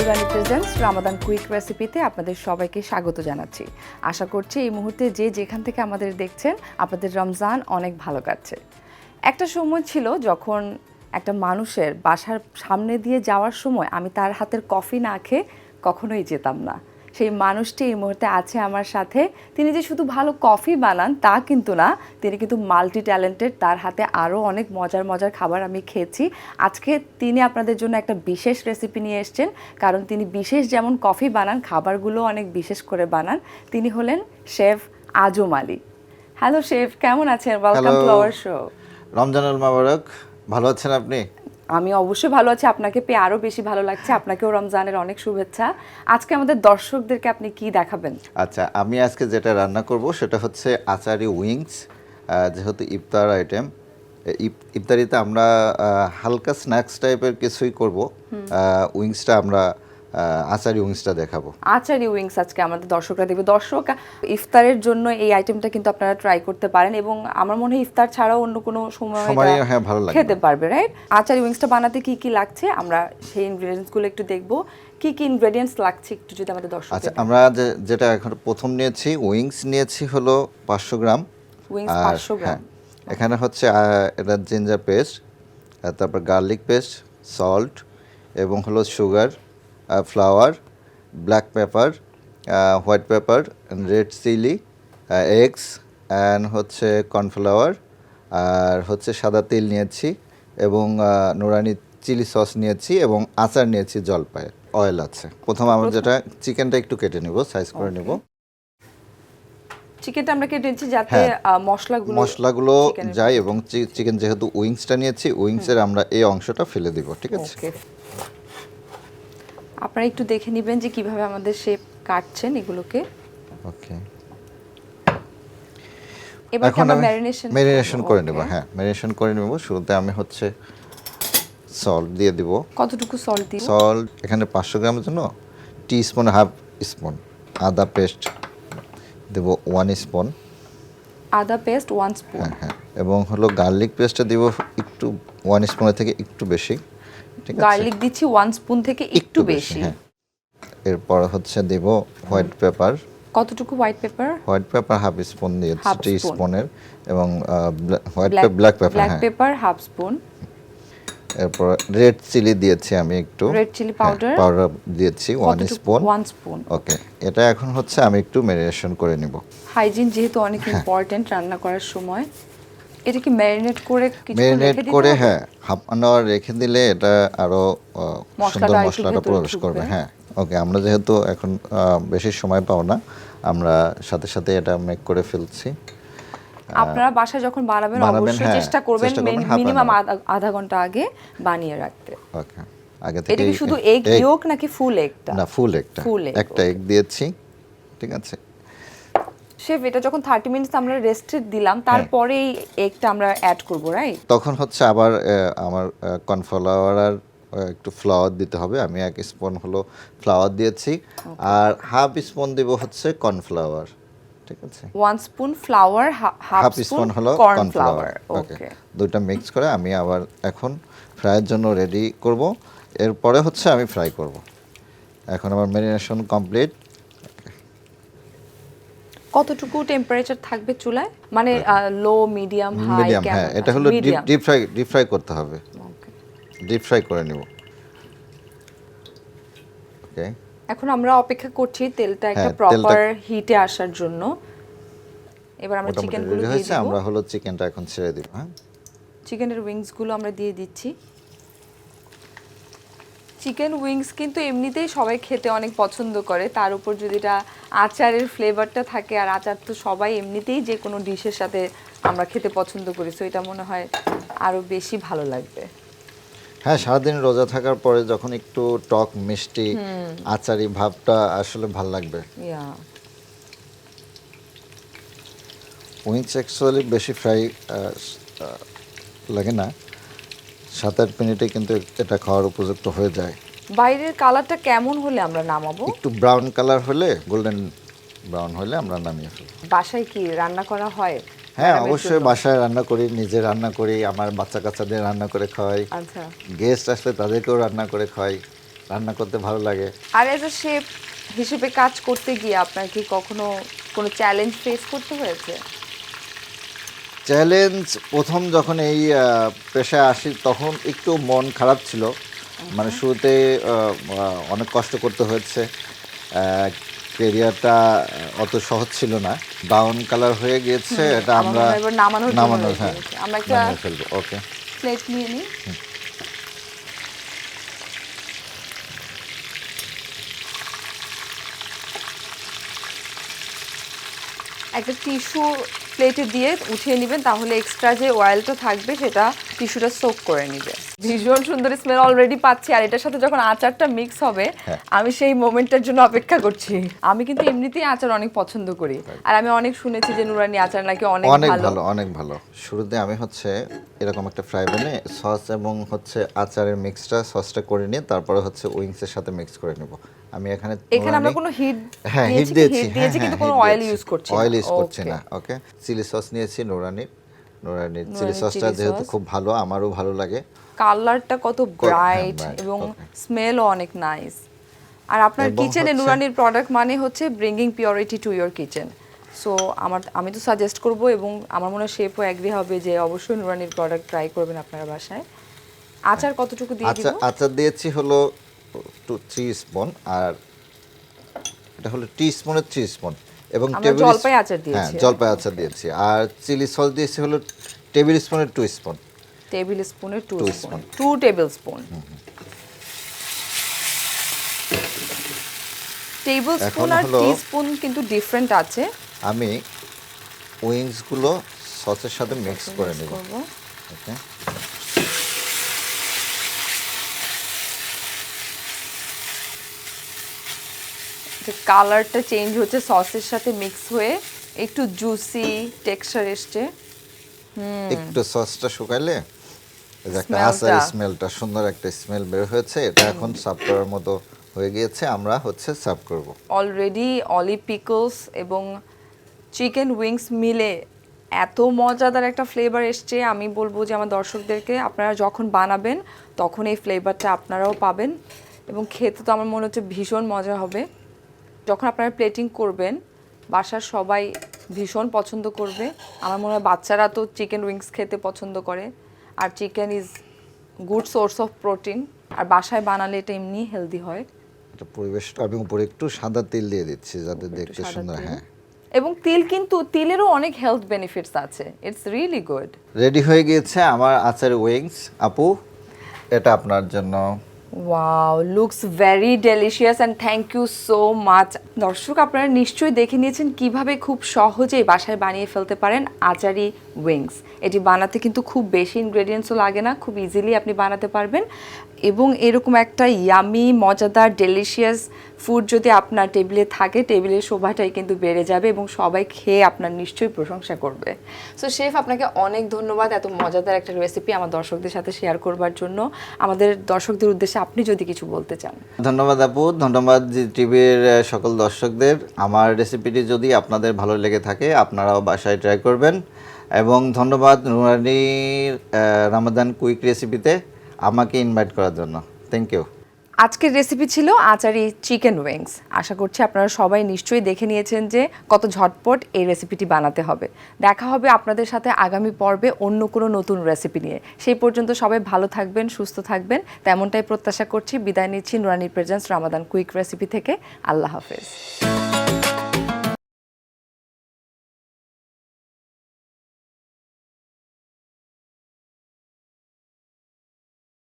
নুরানি presents Ramadan quick রেসিপিতে আপনাদের সবাইকে স্বাগত জানাচ্ছি। আশা করছি এই মুহূর্তে যে যেখান থেকে আমাদের দেখছেন, আপনাদের রমজান অনেক ভালো কাটছে। একটা সময় ছিল যখন একটা মানুষের বাসার সামনে দিয়ে যাওয়ার সময় আমি তার হাতের কফি না খেয়ে কখনোই যেতাম না। সেই মানুষটি এই মুহূর্তে আছে আমার সাথে। তিনি যে শুধু ভালো কফি বানান তা কিন্তু না। তিনি কিন্তু মাল্টি ট্যালেন্টেড তার হাতে আরও অনেক মজার মজার খাবার আমি খেয়েছি। আজকে তিনি আপনাদের জন্য একটা বিশেষ রেসিপি নিয়ে এসেছেন কারণ তিনি বিশেষ যেমন কফি বানান খাবারগুলো অনেক বিশেষ করে বানান তিনি হলেন chef Azam Ali. Hello chef কেমন আছেন? ওয়েলকাম টু আওয়ার শো রমজানুল মাবারক ভালো আছেন আপনি? আমি অবশ্যই ভালো আছি আপনাকে পেয়ে আরও বেশি ভালো লাগছে। আপনাকেও রমজানের অনেক শুভেচ্ছা। আজকে আমাদের দর্শকদেরকে আপনি কি দেখাবেন? আচ্ছা আমি আজকে যেটা রান্না করব সেটা হচ্ছে আচারি উইংস যেহেতু ইফতার আইটেম। ইফতারিতে আমরা হালকা স্ন্যাক্স টাইপের কিছুই করব। উইংসটা আমরা আচারি উইংসটা দেখাবো। আচারি উইংস আজকে আমাদের দর্শকরা দেখবে দর্শক ইফতারের জন্য এই আইটেমটা কিন্তু আপনারা ট্রাই করতে পারেন এবং আমার মনে হয় ইফতার ছাড়াও অন্য কোনো সময় হ্যাঁ, ভালো লাগবে। খেতে পারবে রাইট আচারি উইংসটা বানাতে কি কি লাগছে? আমরা সেই ইনগ্রেডিয়েন্টসগুলো একটু দেখব। কি কি ইনগ্রেডিয়েন্টস লাগছে একটু যদি আমাদের দর্শক আচ্ছা আমরা যেটা এখন প্রথম নিয়েছি উইংস নিয়েছি হলো পাঁচশো গ্রাম। উইংস পাঁচশো গ্রাম। হ্যাঁ, এখানে হচ্ছে এটা জিঞ্জার পেস্ট তারপর গার্লিক পেস্ট সল্ট এবং হলো sugar flour black pepper white pepper red chilli eggs and হচ্ছে কর্নফ্লাওয়ার আর হচ্ছে সাদা তেল নিয়েছি এবং নুরানি চিলি সস নিয়েছি এবং আচার নিয়েছি জলপাইয়ের। অয়েল আছে। প্রথম আমরা যেটা চিকেনটা একটু কেটে নিব সাইজ করে নিব। চিকেনটা আমরা কেটে নিচ্ছি যাতে হ্যাঁ। মশলাগুলো মশলাগুলো যায় এবং চিকেন যেহেতু উইংসটা নিয়েছি উইংসের আমরা এই অংশটা ফেলে দিব ঠিক আছে? আপনারা একটু দেখে নেবেন যে কীভাবে আমাদের শেপ কাটছেন এগুলোকে। ওকে এবার এখন আমরা আমি ম্যারিনেশন ম্যারিনেশন করে নেব হ্যাঁ ম্যারিনেশন করে নেব। শুরুতে আমি হচ্ছে সল্ট দিয়ে দিব। কতটুকু সল্ট দিই সল্ট এখানে পাঁচশো গ্রামের জন্য। টি স্পুন হাফ স্পুন আদা পেস্ট দেব ওয়ান স্পুন আদা পেস্ট ওয়ান স্পুন হ্যাঁ হ্যাঁ। এবং হলো গার্লিক পেস্টটা দিব একটু ওয়ান স্পুনের থেকে একটু বেশি। গার্লিক দিচ্ছি ওয়ান স্পুন থেকে একটু বেশি হ্যাঁ। এরপর হচ্ছে দেব হোয়াইট পেপার। কতটুকু white pepper? White pepper half spoon দিয়েছি টি স্পুনের এবং white black black pepper black হ্যাঁ। Pepper half spoon. এরপর রেড চিলি দিয়েছি আমি একটু। Red chilli powder? পাউডার। দিয়েছি one spoon. One spoon. Okay এটা এখন হচ্ছে আমি একটু ম্যারিনেশন করে নিব। হাইজিন যেহেতু অনেক হ্যাঁ। ইম্পর্টেন্ট রান্না করার সময়। এটা কি ম্যারিনেট করে কিছু ম্যারিনেট করে হ্যাঁ হাফ অ্যান আওয়ার রেখে দিলে এটা আরও সুন্দর মশলাটা প্রবেশ করবে হ্যাঁ। ওকে আমরা যেহেতু এখন বেশি সময় পাও না আমরা সাথে সাথে এটা মেক করে ফেলছি। আপনারা বাসায় যখন বানাবেন অবশ্যই হ্যাঁ, চেষ্টা করবেন মিনিমাম আধা। ঘণ্টা আগে বানিয়ে রাখতে। ওকে আগে থেকে এটা কি শুধু এগ ইয়োক নাকি ফুল এগটা না ফুল একটা ফুল egg, একটা এগ দিয়েছি ঠিক আছে? শেফ এটা যখন থার্টি মিনিটস আমরা রেস্টে দিলাম তারপরেই তারপরে এগটা আমরা অ্যাড করব রাইট তখন হচ্ছে আবার আমার কর্নফ্লাওয়ার আর একটু ফ্লাওয়ার দিতে হবে। আমি এক স্পুন হলো ফ্লাওয়ার দিয়েছি। আর হাফ স্পুন দিব হচ্ছে কর্নফ্লাওয়ার ঠিক আছে? One spoon flour half spoon হলো কর্নফ্লাওয়ার ওকে দুইটা মিক্স করে আমি আবার এখন ফ্রাইয়ের জন্য রেডি করব। এরপরে হচ্ছে আমি ফ্রাই করব। এখন আমার ম্যারিনেশন কমপ্লিট কতটুকু টেম্পারেচার থাকবে চুলায়? মানে লো মিডিয়াম হাই মিডিয়াম হ্যাঁ এটা হলো deep deep fry deep fry করতে হবে। ডিপ ফ্রাই করে নিব। ওকে এখন আমরা অপেক্ষা করছি তেলটা একটা হ্যাঁ, প্রপার হিটে আসার জন্য। এবার আমরা মোটামুটি চিকেনগুলো দিয়ে দিব। আমরা হলো চিকেনটা এখন ছেড়ে দিব হ্যাঁ। চিকেনের উইংসগুলো আমরা দিয়ে দিচ্ছি। চিকেন উইংস কিন্তু এমনিতেই সবাই খেতে অনেক পছন্দ করে। তার উপর যদি এটা আচারের ফ্লেভারটা থাকে আর আচার তো সবাই এমনিতেই যে কোনো ডিশের সাথে আমরা খেতে পছন্দ করি সো এটা মনে হয় আরও বেশি ভালো লাগবে। হ্যাঁ সারাদিন রোজা থাকার পরে যখন একটু টক মিষ্টি আচারি ভাবটা আসলে ভালো লাগবে। উইংস অ্যাকচুয়ালি বেশি ফ্রাই লাগে না। সাত আট মিনিটে কিন্তু এটা খাওয়ার উপযুক্ত হয়ে যায়। বাইরের কালারটা কেমন হলে আমরা নামাবো? একটু ব্রাউন কালার হলে গোল্ডেন ব্রাউন হলে আমরা নামিয়ে ফেলব। বাসায় কি রান্না করা হয়? হ্যাঁ অবশ্যই বাসায় রান্না করি নিজে রান্না করি আমার বাচ্চা কাচ্চাদের রান্না করে খাওয়াই। আচ্ছা। গেস্ট আসলে তাদেরকেও রান্না করে খাওয়াই রান্না করতে ভালো লাগে। আর এজ এ শেফ হিসেবে কাজ করতে গিয়ে আপনার কি কখনো কোনো চ্যালেঞ্জ ফেস করতে হয়েছে? চ্যালেঞ্জ প্রথম যখন এই পেশায় আসি তখন একটু মন খারাপ ছিল। মানে শুরুতে অনেক কষ্ট করতে হয়েছে। কেরিয়ারটা অত সহজ ছিল না। ব্রাউন কালার হয়ে গিয়েছে এটা আমরা নামানো হ্যাঁ আমরা একটা ফেলব ওকে প্লেট নিয়ে নিই। একটা টিস্যু প্লেটে দিয়ে উঠিয়ে নেবেন তাহলে এক্সট্রা যে অয়েলটা থাকবে সেটা টিস্যুটা সোক করে নেবে। ভীষণ সুন্দর স্মেল অলরেডি পাচ্ছি। আর এটার সাথে যখন আচারটা মিক্স হবে হ্যাঁ। আমি সেই মোমেন্টটার জন্য অপেক্ষা করছি। আমি কিন্তু এমনিতেই আচার অনেক পছন্দ করি। আর আমি অনেক শুনেছি যে নুরানি আচার নাকি অনেক অনেক ভালো। অনেক ভালো। শুরুতে আমি হচ্ছে এরকম একটা ফ্রাই প্যানে সস এবং হচ্ছে আচারের মিক্সটা সসটা করে নিয়ে তারপরে হচ্ছে উইংসের সাথে মিক্স করে নেব। আমি এখানে এখানে আমরা কোনো হিট হ্যাঁ হিট দিয়েছি দিয়েছি। কিন্তু কোনো অয়েল ইউজ করছি অয়েল ইউজ করছি না ওকে চিলি সস নিয়েছি নোরানির। নোরানির চিলি সসটা যেহেতু খুব ভালো আমারও ভালো লাগে। কালারটা কত ব্রাইট এবং okay. স্মেলও অনেক নাইস আর আপনার এবং কিচেনে নুরানির প্রোডাক্ট মানে হচ্ছে bringing purity to your kitchen so আমার আমি তো সাজেস্ট করব এবং আমার মনে হয় শেফও অ্যাগ্রি হবে যে অবশ্যই নুরানির প্রোডাক্ট ট্রাই করবেন আপনার বাসায়। আচার কতটুকু দিয়ে দিব? আচ্ছা আচার দিয়েছি হলো টু থ্রি স্পুন আর এটা হলো টি স্পুনের থ্রি স্পুন এবং টেবিল জলপাই আচার হ্যাঁ দিয়েছি, হ্যাঁ? জলপাই আচার দিয়েছি। আর চিলি সস দিয়েছি হলো টেবিল স্পুনের টু স্পুন টেবিল স্পুনের two spoon. Two tablespoon tablespoon আর হলো- টি স্পুন কিন্তু ডিফারেন্ট আছে। আমি উইংসগুলো সসের সাথে মিক্স করে নেব। ওকে কালারটা চেঞ্জ হচ্ছে সসের সাথে মিক্স হয়ে একটু জুসি টেক্সচার এসছে। একটু সসটা শুকাইলে একটা Smell-টা। স্মেলটা সুন্দর একটা স্মেল বের হয়েছে। এটা এখন সার্ভ করার মতো হয়ে গিয়েছে। আমরা হচ্ছে সার্ভ করব। অলরেডি অলি পিকলস এবং চিকেন উইংস মিলে এত মজাদার একটা ফ্লেভার এসছে। আমি বলব যে আমার দর্শকদেরকে আপনারা যখন বানাবেন তখন এই ফ্লেভারটা আপনারাও পাবেন। এবং খেতে তো আমার মনে হচ্ছে ভীষণ মজা হবে। যখন আপনারা প্লেটিং করবেন বাসার সবাই ভীষণ পছন্দ করবে। আমার মনে হয় বাচ্চারা তো চিকেন উইংস খেতে পছন্দ করে। আর chicken is good source of protein আর বাসায় বানালে এটা এমনি হেলদি হয়। এটা পরিবেশটা আমি উপরে একটু সাদা তেল দিয়ে দিচ্ছি যাতে দেখতে সুন্দর হ্যাঁ। এবং তিল কিন্তু তিলেরও অনেক হেলথ বেনিফিটস আছে। ইটস রিয়েলি গুড রেডি হয়ে গিয়েছে আমার আচারের উইংস আপু এটা আপনার জন্য। Wow looks very delicious and thank you so much দর্শক, আপনারা নিশ্চয়ই দেখে নিয়েছেন কীভাবে খুব সহজেই বাসায় বানিয়ে ফেলতে পারেন আচারি উইংস। এটি বানাতে কিন্তু খুব বেশি ইনগ্রেডিয়েন্টসও লাগে না, খুব ইজিলি আপনি বানাতে পারবেন। এবং এরকম একটা ইয়ামি মজাদার ডেলিশিয়াস ফুড যদি আপনার টেবিলে থাকে টেবিলের শোভাটাই কিন্তু বেড়ে যাবে এবং সবাই খেয়ে আপনার নিশ্চয়ই প্রশংসা করবে। সো শেফ আপনাকে অনেক ধন্যবাদ এত মজাদার একটা রেসিপি আমার দর্শকদের সাথে শেয়ার করবার জন্য। আমাদের দর্শকদের উদ্দেশ্যে আপনি যদি কিছু বলতে চান। ধন্যবাদ আপু, ধন্যবাদ টিভির সকল দর্শকদের। আমার রেসিপিটি যদি আপনাদের ভালো লেগে থাকে, আপনারাও বাসায় ট্রাই করবেন। এবং ধন্যবাদ নুরানির রামাদান কুইক রেসিপিতে আমাকে ইনভাইট করার জন্য। থ্যাংক ইউ আজকের রেসিপি ছিল আচারি চিকেন উইংস আশা করছি আপনারা সবাই নিশ্চয়ই দেখে নিয়েছেন যে কত ঝটপট এই রেসিপিটি বানাতে হবে। দেখা হবে আপনাদের সাথে আগামী পর্বে অন্য কোনো নতুন রেসিপি নিয়ে। সেই পর্যন্ত সবাই ভালো থাকবেন, সুস্থ থাকবেন। তেমনটাই প্রত্যাশা করছি। বিদায় নিচ্ছি নুরানি প্রেজেন্স রামাদান কুইক রেসিপি থেকে। আল্লাহ হাফেজ।